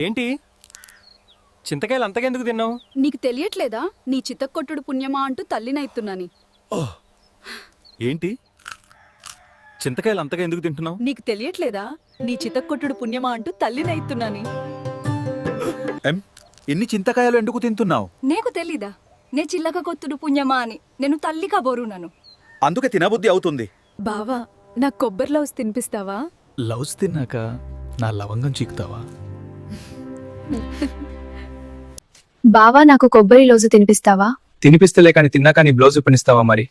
ఏంటి? చింతకాయలు అంతకెందుకు తిన్నావు? నీకు తెలియట్లేదా? నీ చిత్తకొట్టుడు పుణ్యమా అంటూ తల్లినైతున్నాని. ఏంటి? చింతకాయలు అంతగా ఎందుకు తింటున్నావు? నీకు తెలియట్లేదా? నీ చిత్తకొట్టుడు పుణ్యమా అంటూ తల్లినైతున్నాని. ఎం? ఎన్ని చింతకాయలు ఎందుకు తింటున్నావు? నీకు తెలీదా? నే చిల్లక కొత్తుడు పుణ్యమా అని. నేను తల్లి కాబోరున్నాను అందుకే తినబుద్ధి అవుతుంది. బావా నాకు కొబ్బరి లవ్స్ తినిపిస్తావా? లవ్స్ తిన్నాక నా లవంగం చీకుతావా? బావా నాకు కొబ్బరి లోజు తినిపిస్తావా? తినిపిస్తలే కానీ తిన్నాక నీ బ్లౌజ్ పనిస్తావా మరి?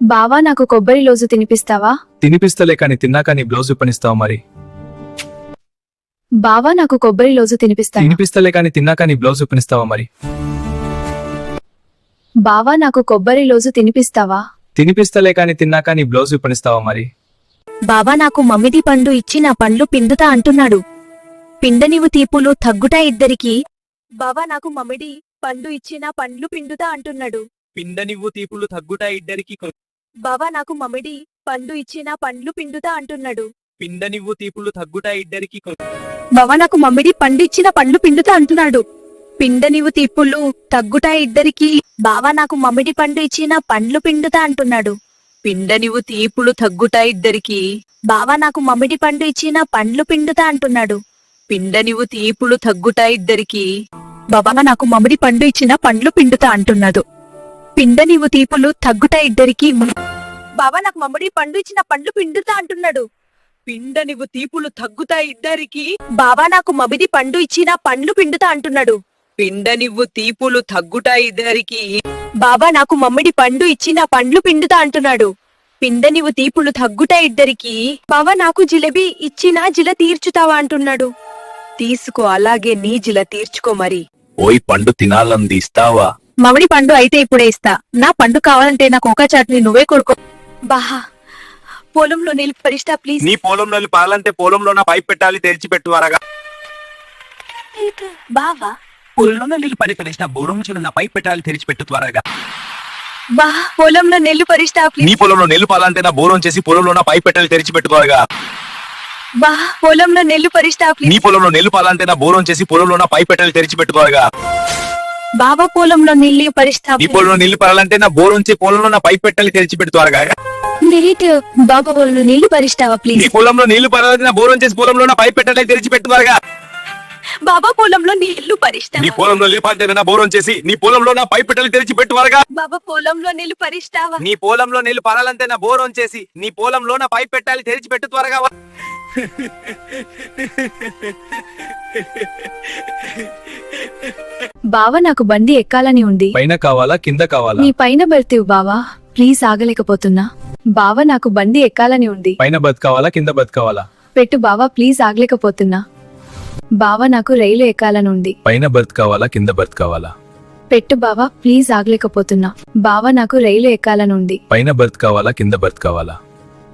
బావా నాకు కొబ్బరి లోజు తినిపిస్తావా? తినిపిస్తలే కానీ తిన్నాక నీ బ్లౌజ్ పనిస్తావా మరి? బావా నాకు కొబ్బరి లోజు తినిపిస్తావా? తినిపిస్తలే కానీ తిన్నాక నీ బ్లౌజ్ పనిస్తావా మరి? బావా నాకు కొబ్బరి లోజు తినిపిస్తావా? తినిపిస్తలే కానీ తిన్నాక నీ బ్లౌజ్ పనిస్తావా మరి? బావా నాకు మమ్మిది పండు ఇచ్చి నా పండ్లు పిండుతా అంటున్నాడు. పిండనివు తీపులు తగ్గుటా ఇద్దరికి. బావా నాకు మమ్మిడి పండు ఇచ్చి నా పండ్లు పిండుతా అంటున్నాడు. పిండనివ్వు తీపులు తగ్గుట ఇద్దరికి బావా నాకు మమ్మిడి పండు ఇచ్చి నా పండ్లు పిండుతా అంటున్నాడు. పిండనివ్వు తీపులు తగ్గుట ఇద్దరికి బావా నాకు మమ్మిడి పండు ఇచ్చిన పండ్లు పిండుతా అంటున్నాడు. పిండనివు తీపులు తగ్గుటా ఇద్దరికి. బావా నాకు మమ్మిడి పండు ఇచ్చిన పండ్లు పిండుతా అంటున్నాడు. పిండనివు తీపులు తగ్గుటా ఇద్దరికి. బావా నాకు మమ్మిడి పండు ఇచ్చిన పండ్లు పిండుతా అంటున్నాడు. పిండనివు తీపులు తగ్గుటా ఇద్దరికి. బావా నాకు మమిడి పండు ఇచ్చిన పండ్లు పిండుతా అంటున్నాడు. పిండనివు తీపులు తగ్గుటా ఇద్దరికి బావా నాకు మమిడి పండు ఇచ్చిన పండ్లు పిండుతా అంటున్నాడు. పిండనివు తీపులు తగ్గుతా ఇద్దరికి బావా నాకు మమిడి పండు ఇచ్చిన పండ్లు పిండుతా అంటున్నాడు. పిండనివ్వు తీపులు తగ్గుటా ఇద్దరికి. బాబా నాకు మమ్మిడి పండు ఇచ్చిన పండ్లు పిండుతా అంటున్నాడు. పిండనివ్వు తీపులు తగ్గుటా ఇద్దరికి. బావా నాకు జిలేబీ ఇచ్చిన జిల తీర్చుతావా అంటున్నాడు. తీసుకో అలాగే నీ జిల తీర్చుకో మరి. ఓయ్ పండు తినాలంది ఇస్తావా మమిడి పండు అయితే ఇప్పుడే ఇస్తా. నా పండు కావాలంటే నాకు ఒక చాట్ని నువ్వే కొడుకో. బాహా పొలంలో నిలిపి పరిస్తా ప్లీజ్. నీ పొలంలో పాలంటే పొలంలో నా పైప్ పెట్టాలి తెరిచి పెట్టువారగా బావా. పొలంలో నీళ్ళు పని పెట్టిన బోరం నా పైప్ పెట్టాలి తెరిచి పెట్టు త్వరగా. బా పొలంలో నెల్లు పరిస్తా నీ ప్లీజ్ పొలంలో నెల్లు పాలంటే నా బోరం చేసి పొలంలో నా పైప్ పెట్టాలి తెరిచి పెట్టుకోరగా బా పొలంలో నెల్లు పరిస్తా నీ పొలంలో నెల్లు పాలంటే నా బోరం చేసి పొలంలో నా పైప్ పెట్టాలి తెరిచి పెట్టుకోరగా బాబా పొలంలో నీళ్ళు పరిస్తా నీ పొలంలో నీళ్ళు పాలంటే నా బోరం చేసి పొలంలో నా పైప్ పెట్టాలి తెరిచి పెట్టుకోరగా డెలీట్ బాబా పొలంలో నీళ్ళు పరిస్తావా నీ ప్లీజ్ పొలంలో నీళ్ళు పాలంటే నా బోరం చేసి పొలంలో నా పైప్ పెట్టాలి తెరిచి పెట్టుకోరగా బాబా పొలంలో నీళ్ళు పరిస్తా నీ పొలంలో నీళ్ళు పాలంటే నా బోరం చేసి నీ పొలంలో నా పైప్ పెట్టాలి తెరిచి పెట్టువారగా బాబా పొలంలో నీళ్ళు పరిస్తావా నీ పొలంలో నీళ్ళు పారాలంటే నా బోరం చేసి నీ పొలంలో నా పైప్ పెట్టాలి తెరిచి పెట్టు త్వరగా బావా నాకు బండి ఎక్కాలని ఉంది. పైన కావాలా కింద కావాలా? నీ పైన బెర్తివ్ బావా. ప్లీజ్ ఆగలేకపోతున్నా. బావా నాకు బండి ఎక్కాలని ఉంది. పైన బతకావాలా కింద బతకావాలా? పెట్టు బావా ప్లీజ్ ఆగలేకపోతున్నా. బావా నాకు రైలు ఎక్కాలని ఉంది. పైన బతకావాలా కింద బతకావాలా? పెట్టు బావా ప్లీజ్ ఆగలేకపోతున్నా. బావా నాకు రైలు ఎక్కాలని ఉంది. పైన బతకావాలా కింద బతకావాలా?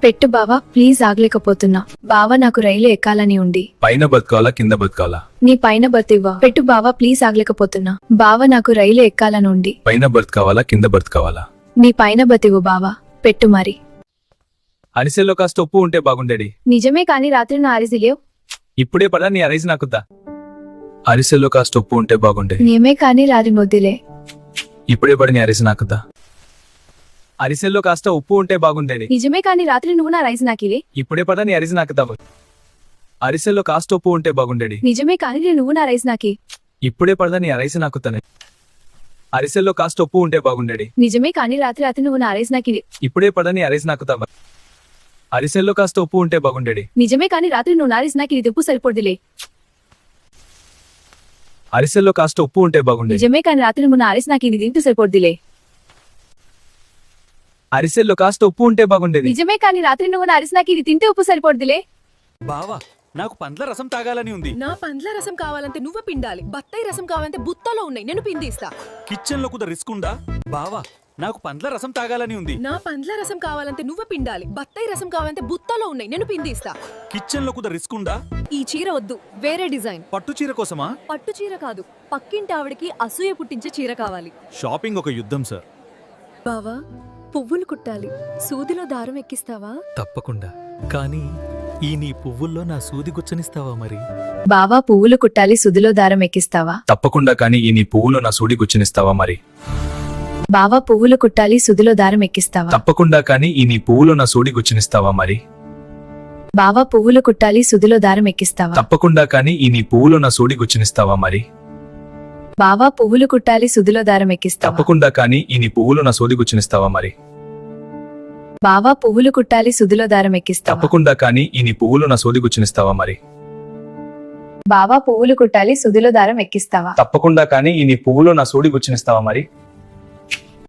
పెట్టు బావా ప్లీజ్ ఆగలేకపోతున్నా. బావా నాకు రైలు ఎక్కాలని ఉంది. పైన బతకావాలా కింద బతకావాలా నీ పైన బతివ్వా. పెట్టు బావా ప్లీజ్ ఆగలేకపోతున్నా. బావా నాకు రైలు ఎక్కాలని ఉంది. పైన బతకావాలా కింద బతకావాలా? నీ పైన బతివు బావా. పెట్టు మరి. అరిసెల్లో కాస్త ఉప్పు ఉంటే బాగుండేది. నిజమే కాని రాత్రి నా అరిసిలేవ్ ఇప్పుడే పడా నీ అరైజ్ నాకుద్దా అరిసెల్లో కాస్త ఉప్పు ఉంటే బాగుండేది. నేమే కాని రాత్రి మొద్దులే. ఇప్పుడే పడి నీ అరిసి నాకుద్దా అరిసెల్లో కాస్త ఉప్పు ఉంటే బాగుండేది నిజమే కాని రాత్రి నువ్వు నా రైస్ నాకిలే. ఇప్పుడే పడా నీ అరిసి నాకుద్దా అరిసెల్లో కాస్త ఉప్పు ఉంటే బాగుండేది. నిజమే కాని నువ్వు నా రైస్ నాకి. ఇప్పుడే పడదా నీ అరైసి నాకుతానే అరిసెల్లో కాస్త ఉప్పు ఉంటే బాగుండేది. నిజమే కాని రాత్రి రాత్రి నువ్వు నా రైస్ నాకిలే. ఇప్పుడే పడా నీ అరైసి నాకుతావా అరిసెల్లో కాస్త ఉప్పు ఉంటే బాగుండేది. నిజమే కాని రాత్రి నువ్వు నా రైస్ నాకి ఇది ఉప్పు సరిపోదులే అరిసెల్లో కాస్త ఉప్పు ఉంటే బాగుండేది. నిజమే కాని రాత్రి నువ్వు నా రైస్ నాకి ఇది తింటూ సరిపోద్దిలే. అరిసెల్లో కాస్త ఉప్పు ఉంటే బాగుండేది. నిజమే కాని రాత్రి నువ్వు నా రైస్ నాకి ఇది తింటే ఉప్పు సరిపోద్దిలే. బావా నాకు పండ్ల రసం తాగాలని ఉంది. నా పండ్ల రసం కావాలంటే నువ్వు పిండాలి. బత్తాయి రసం కావాలంటే బుత్తలో ఉన్నాయి. నేను పిండిస్తా. కిచెన్లో కూడా రిస్క్ ఉందా? బావా నాకు పండ్ల రసం తాగాలని ఉంది. నా పండ్ల రసం కావాలంటే నువ్వు పిండాలి. బత్తాయి రసం కావాలంటే బుత్తలో ఉన్నాయి. నేను పిండిస్తా. కిచెన్లో కూడా రిస్క్ ఉందా? ఈ చీర వద్దు. వేరే డిజైన్. పట్టు చీర కోసమా? పట్టు చీర కాదు. పక్కింటి ఆవిడకి అసూయ పుట్టించే చీర కావాలి. షాపింగ్ ఒక యుద్ధం సార్. బావా పువ్వులు కుట్టాలి. సూదిలో దారం ఎక్కిస్తావా? తప్పకుండా. కానీ ఈ నీ పువ్వుల్లో నా సూది గుచ్చనిస్తావా మరి? బావా పువ్వులు కుట్టాలి సుదిలో దారం ఎక్కిస్తావా? తప్పకుండా కానీ ఈ నీ పువ్వులు నా సూడి గుచ్చినిస్తావా మరి? బావా పువ్వులు కుట్టాలి సుదిలో దారం ఎక్కిస్తావా? తప్పకుండా కానీ ఈ నీ పువ్వులు నా సూడి గుచ్చినిస్తావా మరి? బావా పువ్వులు కుట్టాలి సుదిలో దారం ఎక్కిస్తావా? తప్పకుండా కానీ ఈ నీ పువ్వులు నా సూడి గుచ్చినిస్తావా మరి? బావా పువ్వులు కుట్టాలి సుదిలో దారం ఎక్కిస్తావా? తప్పకుండా కానీ ఈ నీ పువ్వులు నా సూది గుచ్చినిస్తావా మరి? బావా పువ్వులు కుట్టాలి సుదిలో దారం ఎక్కిస్తావా? తప్పకుండా కానీ ఈ నీ పువ్వులు నా సూది గుచ్చినిస్తావా మరి? బావా పువ్వులు కుట్టాలి సుదిలో దారం ఎక్కిస్తావా? తప్పకుండా కానీ ఈ నీ పువ్వులు నా సూడి గుచ్చినిస్తావా మరి?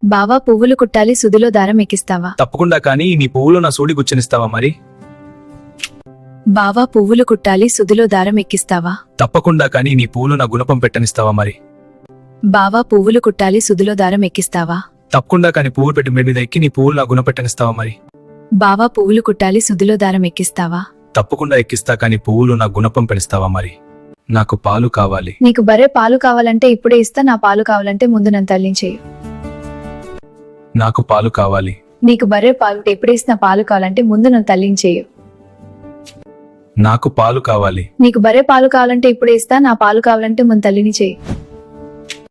బావా పువ్వులు కుట్టాలి సుదిలో దారం ఎక్కిస్తావా? తప్పకుండా కానీ ఈ నీ పువ్వులు నా సూడి గుచ్చినిస్తావా మరి? బావా పువ్వులు కుట్టాలి సుదిలో దారం ఎక్కిస్తావా? తప్పకుండా కానీ నీ పువ్వులు నా గుణపం పెట్టనిస్తావా మరి? బావా పువ్వులు కుట్టాలి సుదిలో దారం ఎక్కిస్తావా? తప్పకుండా కానీ పువ్వులు పెట్టి మీద ఎక్కి నీ పువ్వులు నా గుణ పెట్టనిస్తావా మరి? బావా పువ్వులు కుట్టాలి సుదిలో దారం ఎక్కిస్తావా? తప్పకుండా ఎక్కిస్తా కానీ పువ్వులు నా గుణపం పెనిస్తావా మరి? నాకు పాలు కావాలి. నీకు బరే పాలు కావాలంటే ఇప్పుడే ఇస్తా నా పాలు కావాలంటే ముందు నన్ను తల్లించేయు నాకు పాలు కావాలి. నీకు బరే పాలు ఎప్పుడే ఇస్తా పాలు కావాలంటే ముందు నన్ను తల్లించేయు నాకు పాలు కావాలి. నీకు బరే పాలు కావాలంటే ఇప్పుడే ఇస్తా నా పాలు కావాలంటే ముందు తల్లిని చేయి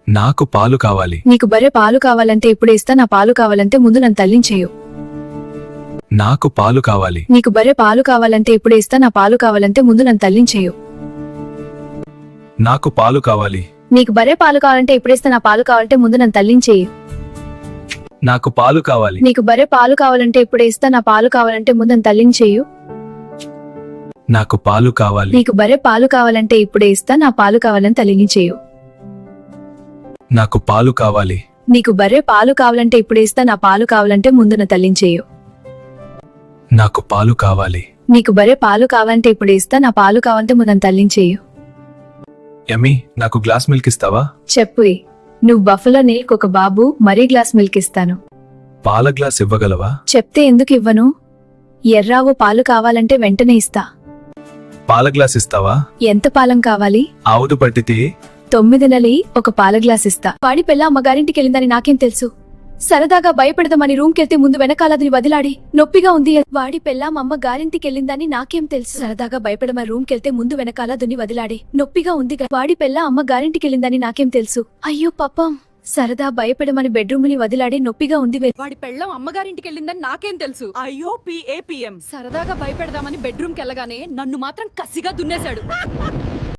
నాకు పాలు కావాలి. నీకు బరే పాలు కావాలంటే ఇప్పుడే ఇస్తా నా పాలు కావాలంటే ముందు నన్ను తల్లించేయు. నాకు పాలు కావాలి. నీకు బరే పాలు కావాలంటే ఇప్పుడే ఇస్తా నా పాలు కావాలంటే ముందు నన్ను తల్లించేయు. నాకు పాలు కావాలి. నీకు బరే పాలు కావాలంటే ఇప్పుడే ఇస్తా నా పాలు కావాలంటే ముందు నన్ను తల్లించేయు. నాకు పాలు కావాలి. నీకు బరే పాలు కావాలంటే ఇప్పుడే ఇస్తా నా పాలు కావాలంటే ముందు నన్ను తల్లించేయు. నాకు పాలు కావాలి. నీకు బరే పాలు కావాలంటే ఇప్పుడే ఇస్తా నా పాలు కావాలని తల్లించేయు. నాకు పాలు కావాలి. నీకు బరే పాలు కావాలంటే ఇప్పుడే ఇస్తా నా పాలు కావాలంటే ముందు నా తల్లించేయు. నాకు పాలు కావాలి. నీకు బరే పాలు కావాలంటే ఇప్పుడే ఇస్తా నా పాలు కావాలంటే ముందు నన్ను తల్లించేయు. యమ్మీ నాకు గ్లాస్ మిల్క్ ఇస్తావా? చెప్పు నువ్వు బఫలో నీకు ఒక బాబు మరీ గ్లాస్ మిల్క్ ఇస్తాను. పాల గ్లాస్ ఇవ్వగలవా? చెప్తే ఎందుకు ఇవ్వను? ఎర్రావు పాలు కావాలంటే వెంటనే ఇస్తా. పాల గ్లాస్ ఇస్తావా? ఎంత పాలం కావాలి? ఆవుదు పట్టితే తొమ్మిది నెలలి ఒక పాల గ్లాస్ ఇస్తా. వాడి పిల్ల అమ్మగారింటికి వెళ్ళిందని నాకేం తెలుసు? సరదాగా భయపెడదామని రూమ్కెళ్తే ముందు వెనకాలదని వదిలాడి నొప్పిగా ఉంది వాడి పెళ్ళాం అమ్మ గారింటికి వెళ్ళిందని నాకేం తెలుసు? సరదాగా భయపెడమని రూమ్కెళ్తే ముందు వెనకాలదని వదిలాడి నొప్పిగా ఉంది వాడి పెళ్ళ అమ్మ గారింటికి వెళ్ళిందని నాకేం తెలుసు? అయ్యో పాపం. సరదా భయపడమని బెడ్రూమ్ని వదిలాడి నొప్పిగా ఉంది వాడి పెళ్ళం అమ్మగారింటికి వెళ్ళిందని నాకేం తెలుసు? అయ్యో పిఏపిఎం సరదాగా భయపెడదామని బెడ్రూమ్కి వెళ్ళగానే నన్ను మాత్రం కసిగా దున్నేశాడు.